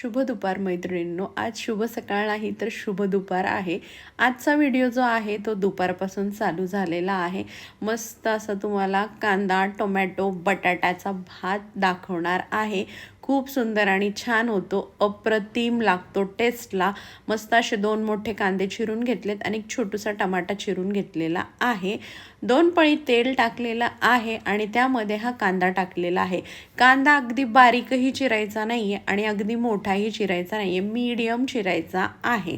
शुभ दुपार मैत्रिणींनो. आज शुभ सकाळ नाही तर शुभ दुपार आहे. आजचा व्हिडिओ जो आहे तो दुपारपासून चालू झालेला आहे. मस्त असं तुम्हाला कांदा टोमॅटो बटाट्याचा भात दाखवणार आहे. खूप सुंदर आणि छान होतो. अप्रतिम लागतो टेस्टला. मस्त असे दोन मोठे कांदे चिरून घेतलेत आणि एक छोटूसा टमाटा चिरून घेतलेला आहे. दोन पळी तेल टाकलेलं आहे आणि त्यामध्ये हा कांदा टाकलेला आहे. कांदा अगदी बारीकही चिरायचा नाही आहे आणि अगदी मोठाही चिरायचा नाही आहे मीडियम चिरायचा आहे.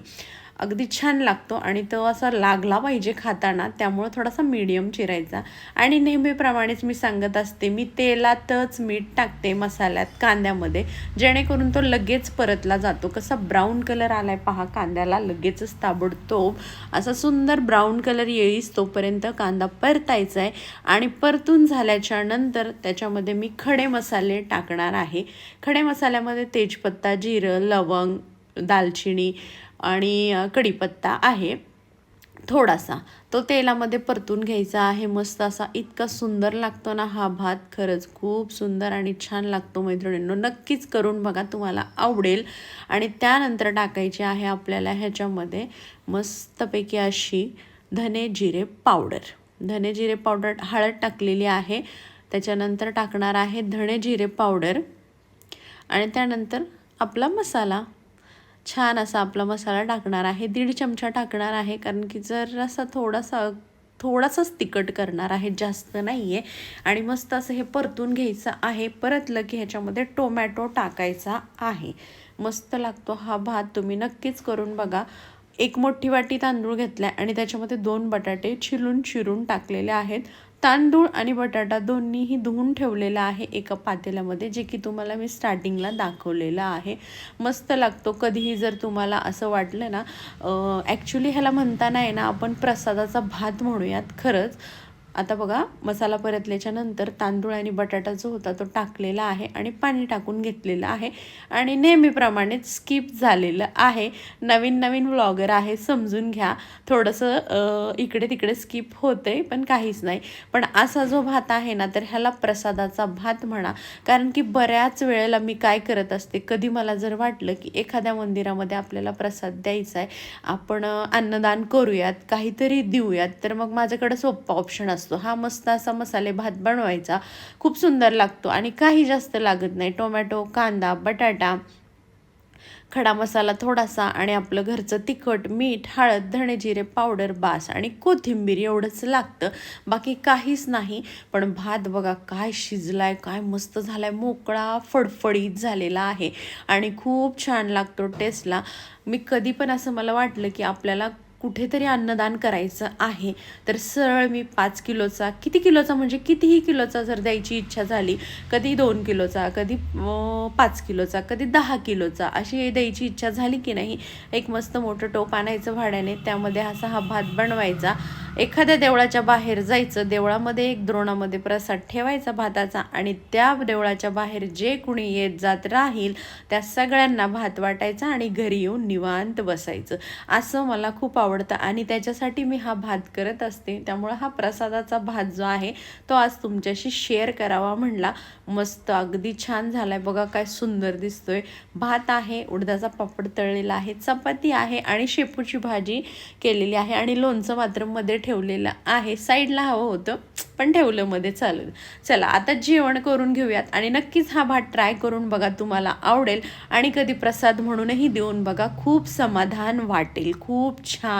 अगदी छान लागतो आणि तो असा लागला पाहिजे खाताना त्यामुळं थोडासा मीडियम चिरायचा. आणि नेहमीप्रमाणेच मी सांगत असते मी तेलातच मीठ टाकते मसाल्यात कांद्यामध्ये. जेणेकरून तो लगेच परतला जातो. कसा ब्राऊन कलर आलाय पहा कांद्याला लगेचच ताबडतोब. असा सुंदर ब्राऊन कलर येईस तोपर्यंत कांदा परतायचा आहे आणि परतून झाल्याच्यानंतर त्याच्यामध्ये मी खडे मसाले टाकणार आहे. खडे मसाल्यामध्ये तेजपत्ता जिरं लवंग दालचिनी आणि कढीपत्ता आहे. थोडासा. तो तेलामध्ये परतून घ्यायचा आहे. मस्त असा इतका सुंदर लागतो ना हा भात. खरंच खूप सुंदर आणि छान लागतो मैत्रिणींनो. नक्कीच करून बघा तुम्हाला आवडेल. आणि त्यानंतर टाकायची आहे आपल्याला ह्याच्यामध्ये मस्तपैकी अशी धने जिरे पावडर. धने जिरे पावडर हळद टाकलेली आहे. त्याच्यानंतर टाकणार आहे धणे जिरे पावडर. आणि त्यानंतर आपला मसाला. छान असा आपला मसाला टाकणार आहे. दीड चमचा टाकणार आहे. कारण की जर असा थोडासा थोडासाच तिखट करणार आहे. जास्त नाही आहे आणि मस्त असं हे परतून घ्यायचं आहे. परतलं की ह्याच्यामध्ये टोमॅटो टाकायचा आहे. मस्त लागतो हा भात. तुम्ही नक्कीच करून बघा. एक मोठी वाटी तांदूळ घेतला आणि त्याच्यामध्ये दोन बटाटे छिलून चिरून टाकलेले आहेत. तांदूळ आणि बटाटा दोन्हीही धुवून ठेवलेला आहे एका पातेल्यामध्ये जे की तुम्हाला मी स्टार्टिंगला दाखवलेलं आहे. मस्त लागतो कधीही जर तुम्हाला असं वाटलं ना ॲक्च्युली ह्याला म्हणता नाही ना आपण प्रसादाचा भात म्हणूयात खरंच. आता बघा मसाला परतल्याच्या नंतर तांदूळ आणि बटाटा जो होता तो टाकलेला आहे आणि पाणी टाकून घेतलेलं आहे आणि नेहमीप्रमाणेच स्किप झालेलं आहे. नवीन नवीन व्लॉगर आहे समजून घ्या. थोडंसं इकडे तिकडे स्किप होते पण काहीच नाही. पण असा जो भात आहे ना तर ह्याला प्रसादाचा भात म्हणा. कारण की बऱ्याच वेळेला मी काय करत असते कधी मला जर वाटलं की एखाद्या मंदिरामध्ये आपल्याला प्रसाद द्यायचा आहे आपण अन्नदान करूयात काहीतरी देऊयात तर मग माझ्याकडे सोपा ऑप्शन असतो. हा मस्त असा मसाले भात बनवायचा. खूप सुंदर लागतो आणि काही जास्त लागत नाही. टोमॅटो कांदा बटाटा खडा मसाला थोडासा आणि आपलं घरचं तिखट मीठ हळद धणे जिरे पावडर बास आणि कोथिंबीर एवढंच लागतं. बाकी काहीच नाही. पण भात बघा काय शिजलाय काय मस्त झालाय. मोकळा फडफडीत झालेला आहे. आणि खूप छान लागतो टेस्टला. मी कधी पण असं मला वाटलं की आपल्याला कुठेतरी अन्नदान करायचं आहे. तर सरळ मी पाच किलोचा किती किलोचा म्हणजे कितीही किलोचा जर द्यायची इच्छा झाली कधी दोन किलोचा कधी पाच किलोचा कधी दहा किलोचा अशी द्यायची इच्छा झाली की नाही एक मस्त मोठं टोप आणायचं भाड्याने त्यामध्ये असा हा भात बनवायचा. एखाद्या देवळाच्या बाहेर जायचं देवळामध्ये एक द्रोणामध्ये प्रसाद ठेवायचा भाताचा आणि त्या देवळाच्या बाहेर जे कुणी येत जात राहील त्या सगळ्यांना भात वाटायचा आणि घरी येऊन निवांत बसायचं. असं मला खूप आवडतं. आवडतं आणि त्याच्यासाठी मी हा भात करत असते. त्यामुळं हा प्रसादाचा भात जो आहे तो आज तुमच्याशी शेअर करावा म्हणला. मस्त अगदी छान झालाय. बघा काय सुंदर दिसतोय. भात आहे उडदाचा पापड तळलेला आहे चपाती आहे आणि शेपूची भाजी केलेली आहे आणि लोणचं मात्रमध्ये ठेवलेलं आहे. साईडला हवं होतं पण ठेवलं मध्ये चालेल. चला आता जेवण करून घेऊयात आणि नक्कीच हा भात ट्राय करून बघा तुम्हाला आवडेल आणि कधी प्रसाद म्हणूनही देऊन बघा. खूप समाधान वाटेल. खूप छान.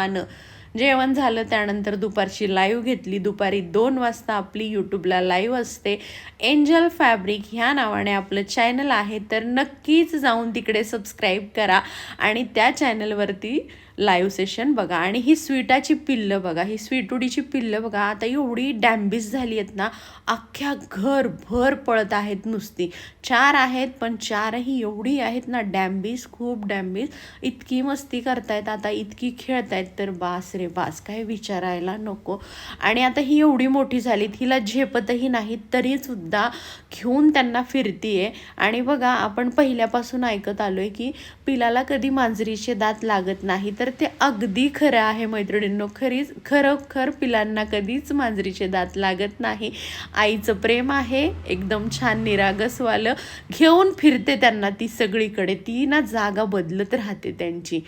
जेवण झालं. त्यानंतर दुपारची लाईव्ह घेतली. दुपारी दोन वाजता आपली यूट्यूबला लाईव्ह असते. एंजल फॅब्रिक ह्या नावाने आपलं चॅनल आहे. तर नक्कीच जाऊन तिकडे सबस्क्राईब करा आणि त्या चॅनलवरती लाईव्ह सेशन बघा. आणि ही स्वीटाची पिल्लं बघा ही स्वीटुडीची पिल्लं बघा. आता एवढी डॅम्बिस झाली आहेत ना अख्ख्या घरभर पळत आहेत नुसती. चार आहेत पण चारही एवढी आहेत ना डॅम्बिस खूप डॅम्बिस. इतकी मस्ती करतायत आता इतकी खेळतायत तर बास रे बास काय विचारायला नको. आणि आता ही एवढी मोठी झालीत हिला झेपतही नाहीत तरीसुद्धा घेऊन त्यांना फिरतीये. आणि बघा आपण पहिल्यापासून ऐकत आलो आहे की पिलाला कधी मांजरीचे दात लागत नाही तर तर ते अगदी खरं आहे मैत्रिणींनो. खरीच खरोखर पिलांना कधीच मांजरीचे दात लागत नाही. आईचं प्रेम आहे एकदम छान निरागसवालं. घेऊन फिरते त्यांना ती सगळीकडे. ती ना जागा बदलत राहते त्यांची.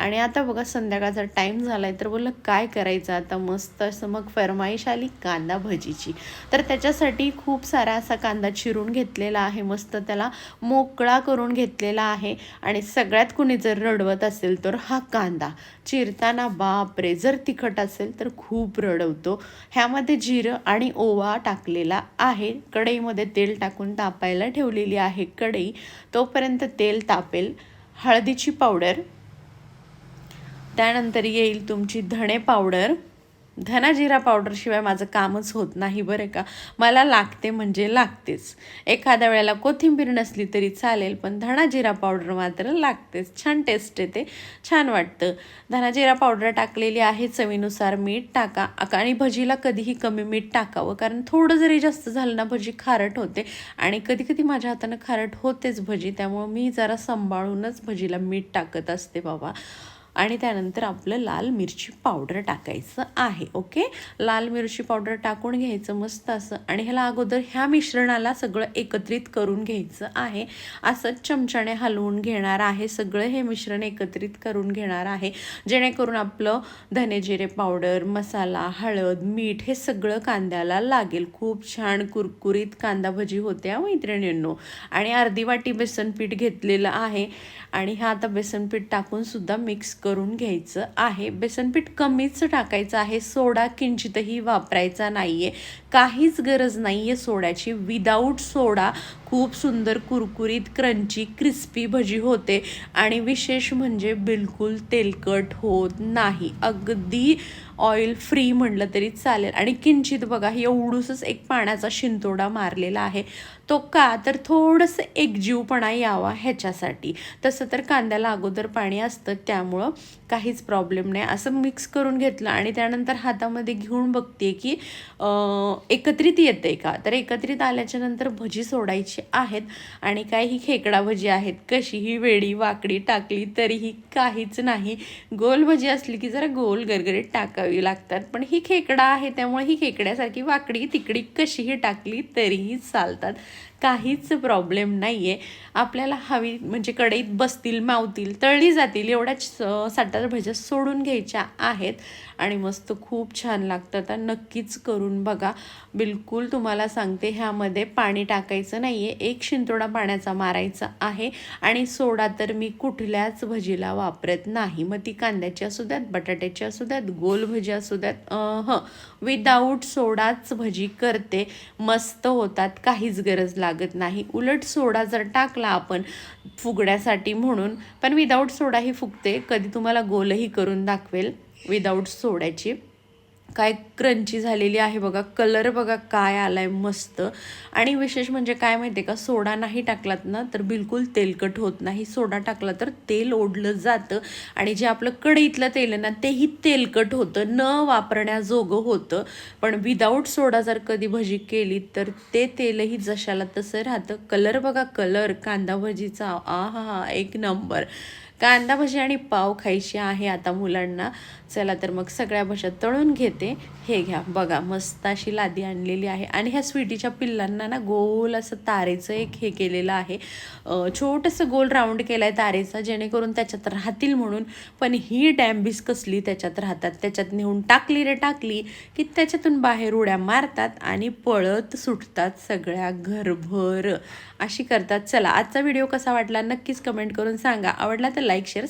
आणि आता बघा संध्याकाळचा टाईम झाला आहे तर बोललं काय करायचं आता मस्त असं मग फरमाईश आली कांदा भजीची. तर त्याच्यासाठी खूप सारा असा कांदा चिरून घेतलेला आहे मस्त त्याला मोकळा करून घेतलेला आहे. आणि सगळ्यात कुणी जर रडवत असेल तर हा कांदा. चिरताना बापरे जर तिखट असेल तर खूप रडवतो. ह्यामध्ये जिरं आणि ओवा टाकलेला आहे. कढईमध्ये तेल टाकून तापायला ठेवलेली आहे कढई. तोपर्यंत तेल तापेल. हळदीची पावडर त्यानंतर येईल तुमची धणे पावडर. धनाजिरा पावडरशिवाय माझं कामच होत नाही बरं का. मला लागते म्हणजे लागतेच. एखाद्या वेळेला कोथिंबीर नसली तरी चालेल पण धणाजिरा पावडर मात्र लागतेच. छान टेस्ट येते. छान वाटतं. धणाजिरा पावडर टाकलेली आहे चवीनुसार मीठ टाका. आणि भजीला कधीही कमी मीठ टाकावं कारण थोडं जरी जास्त झालं ना भजी खारट होते. आणि कधी कधी माझ्या हातानं खारट होतेच भजी त्यामुळं मी जरा सांभाळूनच भजीला मीठ टाकत असते बाबा. आणि त्यानंतर आपलं लाल मिरची पावडर टाकायचं आहे ओके? लाल मिरची पावडर टाकून घ्यायचं मस्त असं. आणि ह्याला अगोदर ह्या मिश्रणाला सगळं एकत्रित करून घ्यायचं आहे. असं चमच्याने हलवून घेणार आहे सगळं हे मिश्रण एकत्रित करून घेणार आहे. जेणेकरून आपलं धने जिरे पावडर मसाला हळद मीठ हे सगळं कांद्याला लागेल. खूप छान कुरकुरीत कांदा भजी होत्या मैत्रिणींनो. आणि अर्धी वाटी बेसन पीठ घेतलेलं आहे. आणि हा आता बेसन पीठ टाकून सुद्धा मिक्स करून घ्यायचं आहे. बेसनपीठ कमीच टाकायचं आहे. सोडा किंचितही वापरायचा नाही आहे काहीच गरज नाही आहे सोड्याची. विदाऊट सोडा खूप सुंदर कुरकुरीत क्रंची क्रिस्पी भजी होते. आणि विशेष म्हणजे बिलकुल तेलकट होत नाही. अगदी ऑइल फ्री म्हटलं तरी चालेल. आणि किंचित बघा एवढूसच एक पाण्याचा शिंतोडा मारलेला आहे. तो का? तर थोडंसं एकजीवपणा यावा ह्याच्यासाठी. तसं तर कांद्याला अगोदर पाणी असतं त्यामुळं काहीच प्रॉब्लेम नाही. असं मिक्स करून घेतलं आणि त्यानंतर हातामध्ये घेऊन बघते की एकत्रित येते का? तर एकत्रित आल्याच्यानंतर भजी सोडायची आहेत आणि काय ही खेकडा भजी आहेत? कशीही वेडी वाकडी टाकली तरीही काहीच नाही. गोल भजी असली की जरा गोल गरगरीत टाकावी. लागतात. पण ही खेकडा आहे त्यामुळे ही खेकड्यासारखी वाकडी तिकडी कशीही टाकली तरीही चालतात. काहीच प्रॉब्लेम नाही आहे आपल्याला हवी म्हणजे कढईत बसतील मावतील तळली जातील एवढ्याच साठार भज्या सोडून घ्यायच्या आहेत. आणि मस्त खूप छान लागतं. आता नक्कीच करून बघा. बिलकुल तुम्हाला सांगते ह्यामध्ये पाणी टाकायचं नाही आहे एक शिंतोडा पाण्याचा मारायचा आहे आणि सोडा तर मी कुठल्याच भजीला वापरत नाही. मग ती कांद्याची असू द्यात बटाट्याची असू द्यात गोल भजी असू द्यात हं विदाऊट सोडाच भजी करते. मस्त होतात काहीच गरज लागत नाही. उलट सोडा जर टाकला आपण फुगण्यासाठी म्हणून पण विदाऊट सोडाही फुगते. कधी तुम्हाला गोलही करून दाखवेल. विदाऊट सोड्याची. काय क्रंची झालेली आहे बघा कलर बघा काय आलाय मस्त. आणि विशेष म्हणजे काय माहिती आहे का सोडा नाही टाकलात ना तर बिलकुल तेलकट होत नाही. सोडा टाकला तर तेल ओढलं जातं. आणि जे आपलं कढईतलं तेल आहे ना तेही तेलकट होतं. न वापरण्याजोगं होतं. पण विदाऊट सोडा जर कधी भजी केली तर ते तेलही जशाला तसं राहतं. कलर बघा कलर कांदा भजीचा आ हा हा एक नंबर कांदा भजी आणि पाव खायची आहे आता मुलांना. चला तर मग सगळ्या भज्या तळून घेते. हे घ्या. बघा मस्त अशी लादी आणलेली आहे. आणि ह्या स्वीटीच्या पिल्लांना ना गोल असं तारेचं एक हे केलेलं आहे. छोटंसं गोल राऊंड केलं आहे तारेचा जेणेकरून त्याच्यात राहतील म्हणून. पण ही डॅम्बिस कसली त्याच्यात राहतात? त्याच्यात नेऊन टाकली रे टाकली की त्याच्यातून बाहेर उड्या मारतात आणि पळत सुटतात सगळ्या घरभर. अशी करतात. चला आजचा व्हिडिओ कसा वाटला नक्कीच कमेंट करून सांगा. आवडला तर लाईक शेअर